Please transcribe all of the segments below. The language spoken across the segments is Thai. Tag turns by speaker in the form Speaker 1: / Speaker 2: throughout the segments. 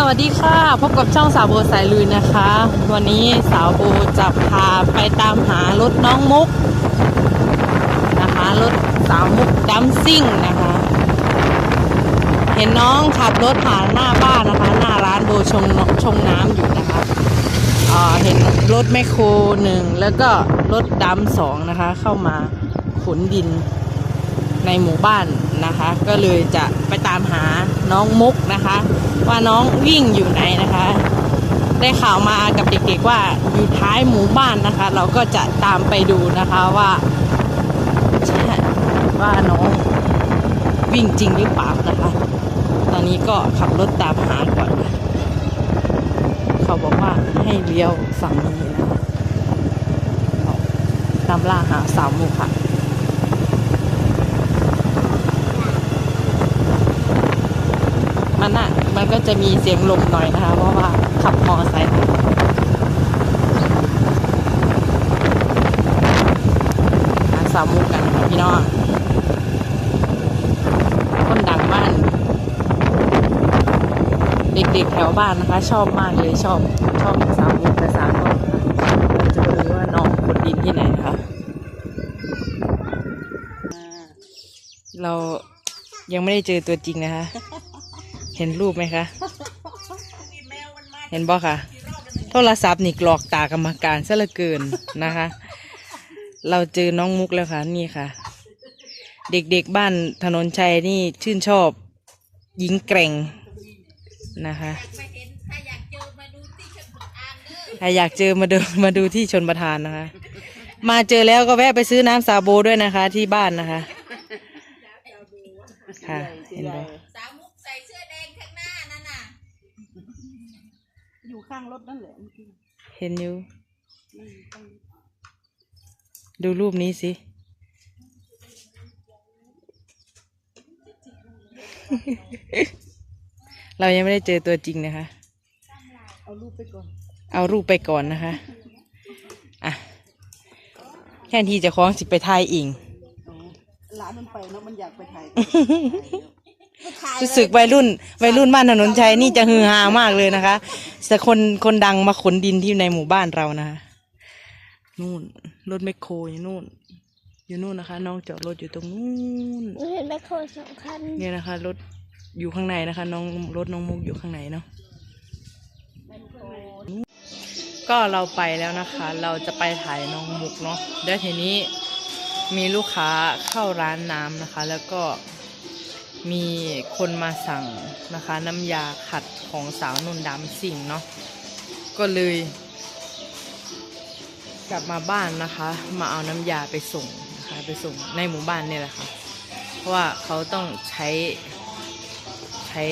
Speaker 1: สวัสดีค่ะ พบกับช่องสาวโบสายลุยนะคะ วันนี้สาวโบจะพาไปตามหารถน้องมุกนะคะรถสาวมุกดัมซิ่งนะคะ เห็นน้องขับรถผ่านหน้าบ้านนะคะ หน้าร้านโบชงชงน้ำอยู่นะคะเเห็นรถแมคโครหนึ่งแล้วก็รถดัมสองนะคะ เข้ามาขนดิน ในหมู่บ้านนะคะ ก็เลยจะไปตามหาน้องมุกนะคะ ว่าน้องวิ่งอยู่ไหนนะคะ ได้ข่าวมากับเด็กๆว่าอยู่ท้ายหมู่บ้านนะคะ เราก็จะตามไปดูนะคะว่าว่าน้องวิ่งจริงหรือเปล่านะคะ ตอนนี้ก็ขับรถตามหาก่อนนะเขาบอกว่าให้เลี้ยวฝั่งนี้นะคะตามล่าหาสาวมุกค่ะ มันอะมันก็ จะมีเสียงลมหน่อยนะคะ เพราะว่าขับมอไซค์สาวมุกกันพี่น้องคนดังบ้าน เด็กๆแถวบ้านนะคะ ชอบมากเลยชอบชอบสาวมุกแต่สาวก็เราจะไปดูว่าน้องคนดินที่ไหนนะคะเรายังไม่ได้เจอตัวจริงนะคะ เห็นรูปไหมคะ เห็นบ่ค่ะ โทรศัพท์นี่กรอกตากรรมการซะเหลือเกินนะคะ เราเจอน้องมุกแล้วค่ะ นี่ค่ะ เด็กๆบ้านถนนชัยนี่ชื่นชอบหญิงแกร่งนะคะถ้าอยากเจอมาดูมาดูที่ชนประทานนะคะ มาเจอแล้วก็แวะไปซื้อน้ำซาโบด้วยนะคะ ที่บ้านนะคะ ค่ะเห็นบ่
Speaker 2: สาวมุกใส่เสื้อแดงข้างหน้านั่นน่ะ
Speaker 3: อยู่ ข้างรถนั่นแหละเมื่อกี้
Speaker 1: เห็นอยู่ดูรูปนี้สิ เรายังไม่ได้เจอตัวจริงนะคะ
Speaker 3: เอารูปไปก่อน
Speaker 1: เอารูปไปก่อนนะคะ อะ แค่ที่จะคล้องสิไปทายอิง
Speaker 3: อ๋อร้านมันไปเนาะมันอยากไปถ่าย
Speaker 1: รู้สึกวัยรุ่นวัยรุ่นบ้านถนนชัยนี่จะฮือฮามากเลยนะคะแต่คนคนดังมาขนดินที่ในหมู่บ้านเรานะคะนู่นรถแมคโครอยู่นู่น อยู่นู่นนะคะ น้องจอดรถอยู่ตรงนู้น
Speaker 4: เห็นแมคโครสองคัน
Speaker 1: เนี่ยนะคะรถอยู่ข้างในนะคะ น้องรถน้องมุกอยู่ข้างในเนาะก็เราไปแล้วนะคะ เราจะไปถ่ายน้องมุกเนาะแล้วทีนี้มีลูกค้าเข้าร้านน้ำนะคะ แล้วก็ มีคนมาสั่งนะคะ น้ำยาขัดของสาวนุ่นดำสิ่งเนาะก็เลย กลับมาบ้านนะคะ มาเอาน้ำยาไปส่งนะคะไปส่งในหมู่บ้านเนี่ยแหละค่ะ เพราะว่าเขาต้องใช้ใช้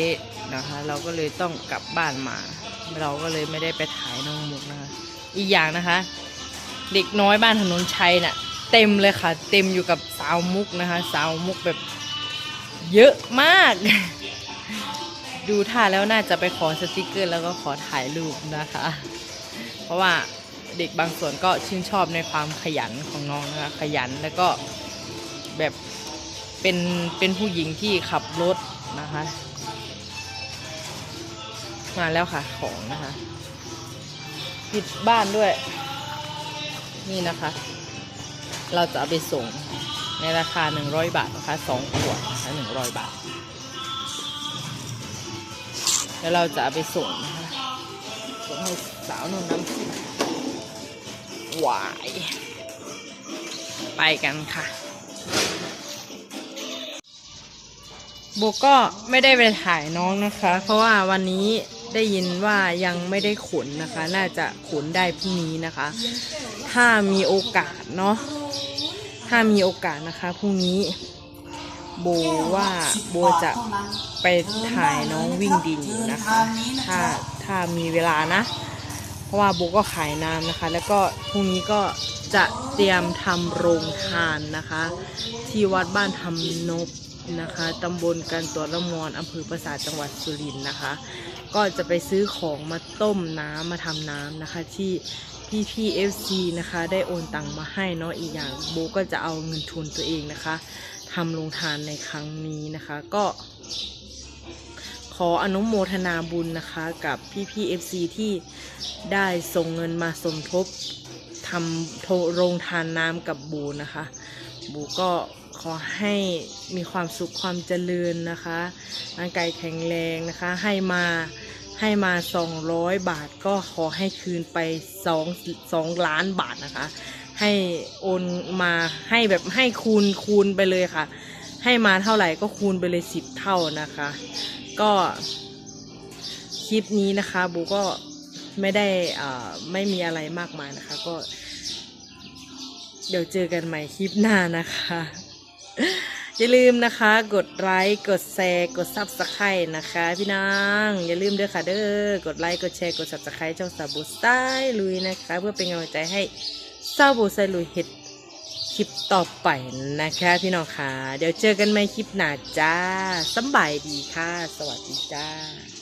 Speaker 1: นะคะ เราก็เลยต้องกลับบ้านมา เราก็เลยไม่ได้ไปถ่ายน้องมุกนะคะ อีกอย่างนะคะ เด็กน้อยบ้านถนนชัยน่ะเต็มเลยค่ะ เต็มอยู่กับสาวมุกนะคะ สาวมุกแบบ เยอะมาก ดูท่าแล้วน่าจะไปขอสติกเกอร์ แล้วก็ขอถ่ายรูปนะคะ เพราะว่าเด็กบางส่วนก็ชื่นชอบในความขยันของน้องนะคะขยันแล้วก็แบบเป็นเป็นผู้หญิงที่ขับรถนะคะ มาแล้วค่ะของนะคะปิดบ้านด้วย นี่นะคะ เราจะเอาไปส่ง ในราคา 100 บาทนะคะสองขวดนะคะ100 บาท แล้วเราจะเอาไปส่งนะคะส่งให้สาวนุ่นน้ำสิหวาย ไปกันค่ะโบก็ไม่ได้ไปถ่ายน้องนะคะ เพราะว่าวันนี้ได้ยินว่ายังไม่ได้ขนนะคะ น่าจะขนได้พรุ่งนี้นะคะ ถ้ามีโอกาสเนาะ ถ้ามีโอกาสนะคะพรุ่งนี้ โบว่าโบจะไปถ่ายน้องวิ่งดินอยู่นะคะ ถ้าถ้ามีเวลานะ เพราะว่าโบก็ขายน้ำนะคะ แล้วก็พรุ่งนี้ก็จะเตรียมทำโรงทานนะคะ ที่วัดบ้านทำนบนะคะตำบลกันตัวละมอนอำเภอปราสาทจังหวัดสุรินทร์นะคะ ก็จะไปซื้อของมาต้มน้ำมาทำน้ำนะคะที่ พี่พี่เอฟซีนะคะ ได้โอนตังมาให้เนาะอีกอย่างโบก็จะเอาเงินทุนตัวเองนะคะทำโรงทานในครั้งนี้นะคะ ก็ ขออนุโมทนาบุญนะคะกับพี่พี่เอฟซีที่ได้ส่งเงินมาสมทบทำโทโรงทานน้ำกับบูนะคะ บูก็ขอให้มีความสุขความเจริญนะคะร่างกายแข็งแรงนะคะ ให้มา ให้มา 200 บาทก็ขอให้คืนไป2 2ล้านบาทนะคะ ให้โอนมาให้แบบให้คูณคูณไปเลยค่ะ ให้มาเท่าไหร่ก็คูณไปเลยสิบเท่านะคะ ก็คลิปนี้นะคะบูก็ไม่ได้อ่าไม่มีอะไรมากมายนะคะ ก็ เดี๋ยวเจอกันใหม่คลิปหน้านะคะ อย่าลืมนะคะ กดไลค์กดแชร์กดซับสไครต์นะคะ พี่นางอย่าลืมเด้อค่ะเด้อกดไลค์กดแชร์กดซับสไครต์ช่องสาวบูสไตล์ลุยนะคะ เพื่อเป็นกำลังใจให้สาวบูสไตล์ลุยเห็ดคลิปต่อไปนะคะ พี่น้องค่ะ เดี๋ยวเจอกันใหม่คลิปหน้าจ้าสบายดีค่ะ สวัสดีจ้า